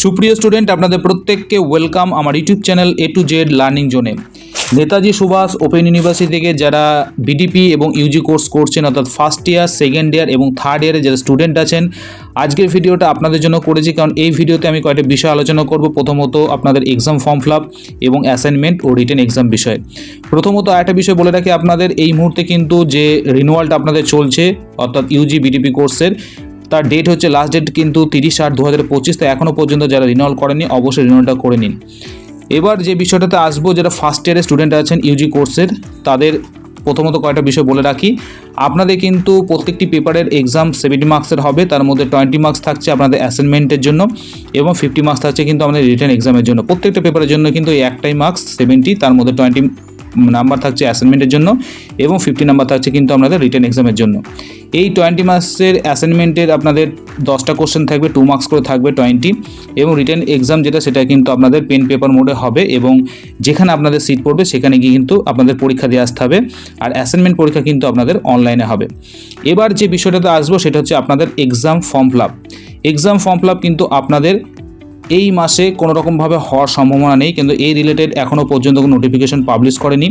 সুপ্রিয় স্টুডেন্ট আপনাদের প্রত্যেককে ওয়েলকাম আমার YouTube channel A to Z learning জোনে নেতাজি সুভাষ ওপেন ইউনিভার্সিটি থেকে যারা বিডিপি এবং ইউজি কোর্স করছেন, অর্থাৎ ফার্স্ট ইয়ার সেকেন্ড ইয়ার এবং থার্ড ইয়ারে যারা স্টুডেন্ট আছেন, আজকের ভিডিওটা আপনাদের জন্য করেছি কারণ এই ভিডিওতে আমি কয়েকটা বিষয় আলোচনা করব। প্রথমত আপনাদের এক্সাম ফর্ম ফিল এবং অ্যাসাইনমেন্ট ও রিটেন এক্সাম বিষয়ে। প্রথমত একটা বিষয় বলে রাখি, আপনাদের এই মুহূর্তে কিন্তু যে রিনুয়ালটা আপনাদের চলছে, অর্থাৎ ইউজি বিডিপি কোর্সের তার ডেট হচ্ছে লাস্ট ডেট কিন্তু তিরিশ আট দু হাজার পঁচিশ, তো এখনও পর্যন্ত যারা রিনল করেনি অবশ্যই রিনলটা করে নিন। এবার যে বিষয়টাতে আসব, যারা ফার্স্ট ইয়ারের স্টুডেন্ট আছেন ইউজি কোর্সের তাদের প্রথমত কয়েকটা বিষয় বলে রাখি। আপনাদের কিন্তু প্রত্যেকটি পেপারের এক্সাম সেভেন্টি মার্কসের হবে, তার মধ্যে টোয়েন্টি মার্কস থাকছে আপনাদের অ্যাসাইনমেন্টের জন্য, এবং ফিফটি মার্কস থাকছে কিন্তু আমাদের রিটার্ন এক্সামের জন্য। প্রত্যেকটা পেপারের জন্য কিন্তু একটাই মার্কস সেভেন্টি তার মধ্যে টোয়েন্টি নাম্বার থাকছে অ্যাসাইনমেন্টের জন্য এবং ফিফটি নাম্বার থাকছে কিন্তু আপনাদের রিটার্ন এক্সামের জন্য। এই টোয়েন্টি মার্কসের অ্যাসাইনমেন্টের আপনাদের দশটা কোশ্চেন থাকবে টু মার্কস করে থাকবে টোয়েন্টি এবং রিটার্ন এক্সাম যেটা সেটা কিন্তু আপনাদের পেন পেপার মোডে হবে এবং যেখানে আপনাদের সিট পড়বে সেখানে গিয়ে কিন্তু আপনাদের পরীক্ষা দিয়ে আসতে হবে আর অ্যাসাইনমেন্ট পরীক্ষা কিন্তু আপনাদের অনলাইনে হবে। এবার যে বিষয়টাতে আসব সেটা হচ্ছে আপনাদের exam form fill exam form fill কিন্তু আপনাদের এই মাসে কোনো রকমভাবে হওয়ার সম্ভাবনা নেই, কিন্তু এই রিলেটেড এখনও পর্যন্ত কোনো নোটিফিকেশন পাবলিশ করেনি।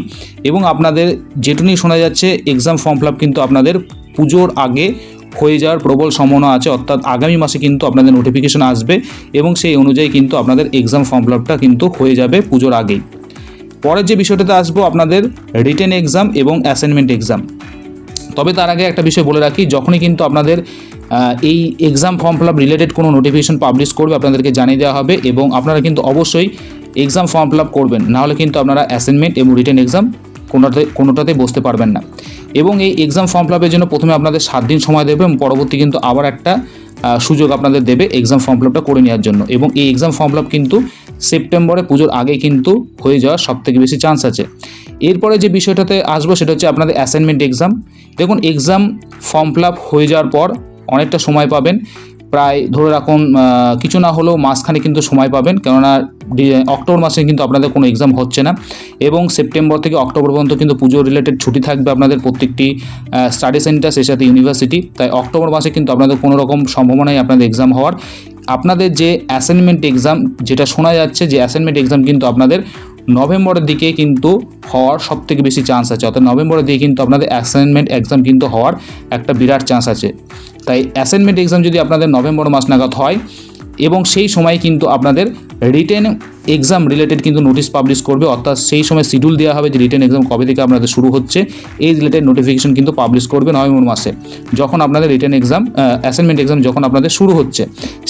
এবং আপনাদের যেটুকুনি শোনা যাচ্ছে এক্সাম ফর্ম ফিল কিন্তু আপনাদের পুজোর আগে হয়ে যাওয়ার প্রবল সম্ভাবনা আছে, অর্থাৎ আগামী মাসে কিন্তু আপনাদের নোটিফিকেশন আসবে এবং সেই অনুযায়ী কিন্তু আপনাদের এক্সাম ফর্ম ফিল কিন্তু হয়ে যাবে পুজোর আগেই। পরের যে বিষয়টাতে আসব, আপনাদের রিটেন এক্সাম এবং অ্যাসাইনমেন্ট এক্সাম তবে তার আগে একটা বিষয় বলে রাখি, যখনই কিন্তু আপনাদের এই exam form fill up related কোনো নোটিফিকেশন পাবলিশ করবে আপনাদেরকে জানিয়ে দেওয়া হবে এবং আপনারা কিন্তু অবশ্যই এক্সাম ফর্ম ফিল আপ করবেন। নাহলে কিন্তু আপনারা অ্যাসাইনমেন্ট এবং রিটেন এক্সাম কোনোটাতে কোনোটাতেই বসতে পারবেন না। এবং এই এক্সাম ফর্ম ফিল আপের জন্য প্রথমে আপনাদের সাত দিন সময় দেবে এবং পরবর্তী কিন্তু আবার একটা সুযোগ আপনাদের দেবে এক্সাম ফর্ম ফিল আপটা করে নেওয়ার জন্য। এবং এই এক্সাম ফর্ম ফিল আপ কিন্তু সেপ্টেম্বরে পুজোর আগে কিন্তু হয়ে যাওয়ার সব থেকে বেশি চান্স আছে। এরপরে যে বিষয়টাতে আসব সেটা হচ্ছে আপনাদের অ্যাসাইনমেন্ট এক্সাম দেখুন এক্সাম ফর্ম ফিল আপ হয়ে যাওয়ার পর অনেকটা সময় পাবেন। প্রায় ধরে রাখুন কিছু না হলেও মাসখানে কিন্তু সময় পাবেন, কেননা অক্টোবর মাসে কিন্তু আপনাদের কোনো এক্সাম হচ্ছে না। এবং সেপ্টেম্বর থেকে অক্টোবর পর্যন্ত কিন্তু পুজো রিলেটেড ছুটি থাকবে আপনাদের প্রত্যেকটি স্টাডি সেন্টার সেই সাথে ইউনিভার্সিটি তাই অক্টোবর মাসে কিন্তু আপনাদের কোনো রকম সম্ভাবনাই আপনাদের এক্সাম হওয়ার। আপনাদের যে অ্যাসাইনমেন্ট এক্সাম যেটা শোনা যাচ্ছে, যে অ্যাসাইনমেন্ট এক্সাম কিন্তু আপনাদের নভেম্বরের দিকে কিন্তু হওয়ার সব থেকে বেশি চান্স আছে। অর্থাৎ নভেম্বরের দিকে কিন্তু আপনাদের অ্যাসাইনমেন্ট এক্সাম কিন্তু হওয়ার একটা বিরাট চান্স আছে। তাই অ্যাসাইনমেন্ট এক্সাম যদি আপনাদের নভেম্বর মাস নাগাদ হয়, এবং সেই সময় কিন্তু আপনাদের রিটেন এক্সাম রিলেটেড কিন্তু নোটিশ পাবলিশ করবে, অর্থাৎ সেই সময় শিডিউল দেওয়া হবে যে রিটেন এক্সাম কবে থেকে আপনাদের শুরু হচ্ছে, এই রিলেটেড নোটিফিকেশন কিন্তু পাবলিশ করবে নভেম্বর মাসে। যখন আপনাদের রিটেন এক্সাম অ্যাসাইনমেন্ট এক্সাম যখন আপনাদের শুরু হচ্ছে,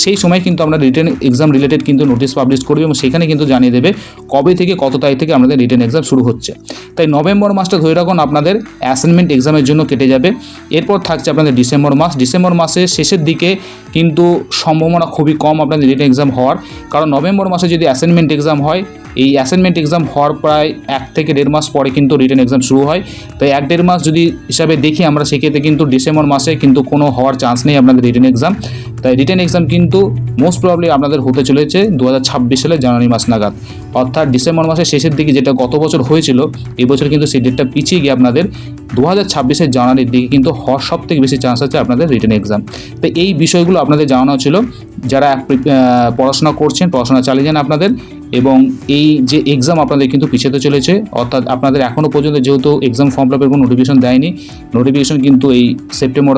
সেই সময় কিন্তু আপনার রিটেন এক্সাম রিলেটেড কিন্তু নোটিশ পাবলিশ করবে এবং সেখানে কিন্তু জানিয়ে দেবে কবে থেকে, কত তারিখ থেকে আপনাদের রিটেন এক্সাম শুরু হচ্ছে। তাই নভেম্বর মাসটা ধরে রাখুন, আপনাদের অ্যাসাইনমেন্ট এক্সামের জন্য কেটে যাবে। এরপর থাকছে আপনাদের ডিসেম্বর মাস। ডিসেম্বর মাসের শেষের দিকে কিন্তু সম্ভাবনা খুবই কম আপনাদের রিটেন এক্সাম হওয়ার। কারণ নভেম্বর মাসে যদি অ্যাসাইনমেন্ট এক্সাম হয় এই অ্যাসাইনমেন্ট এক্সাম হওয়ার প্রায় এক থেকে দেড় মাস পরে কিন্তু রিটেন এক্সাম শুরু হয়। তাই এক দেড় মাস যদি হিসাবে দেখি আমরা, সেক্ষেত্রে কিন্তু ডিসেম্বর মাসে কিন্তু কোনো হওয়ার চান্স নেই আপনাদের রিটেন এক্সাম তাই রিটেন এক্সাম কিন্তু মোস্ট প্রবলি আপনাদের হতে চলেছে দু হাজার ছাব্বিশ সালে জানুয়ারি মাস নাগাদ। অর্থাৎ ডিসেম্বর মাসের শেষের দিকে যেটা গত বছর হয়েছিল, এই বছর কিন্তু সেই ডেটটা পিছিয়ে গিয়ে আপনাদের দু হাজার ছাব্বিশের জানুয়ারির দিকে কিন্তু হওয়ার সব থেকে বেশি চান্স আছে আপনাদের রিটার্ন এক্সাম তো এই বিষয়গুলো আপনাদের জানানো ছিল। যারা পড়াশোনা করছেন, পড়াশোনা চালিয়ে যান আপনাদের এবং এই যে এক্সাম আপনাদের কিন্তু পিছাতে চলেছে, অর্থাৎ আপনাদের এখনও পর্যন্ত যেহেতু এক্সাম ফর্ম ফিল কোনো নোটিফিকেশন দেয়নি নোটিফিকেশন কিন্তু এই সেপ্টেম্বর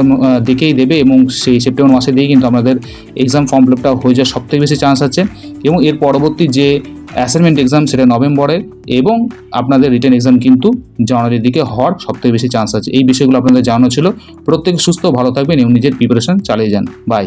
দিকেই দেবে এবং সেই সেপ্টেম্বর মাসে দিয়েই কিন্তু আমাদের এক্সাম ফর্ম ফিল হয়ে যাওয়ার সবথেকে বেশি চান্স আছে। এবং এর পরবর্তী যে অ্যাসাইনমেন্ট এক্সাম সেটা নভেম্বরে এবং আপনাদের রিটার্ন এক্সাম কিন্তু জানুয়ারির দিকে হওয়ার সবথেকে বেশি চান্স আছে। এই বিষয়গুলো আপনাদের জানানো ছিল। প্রত্যেকে সুস্থ, ভালো থাকবেন এবং নিজের প্রিপারেশন চালিয়ে যান। বাই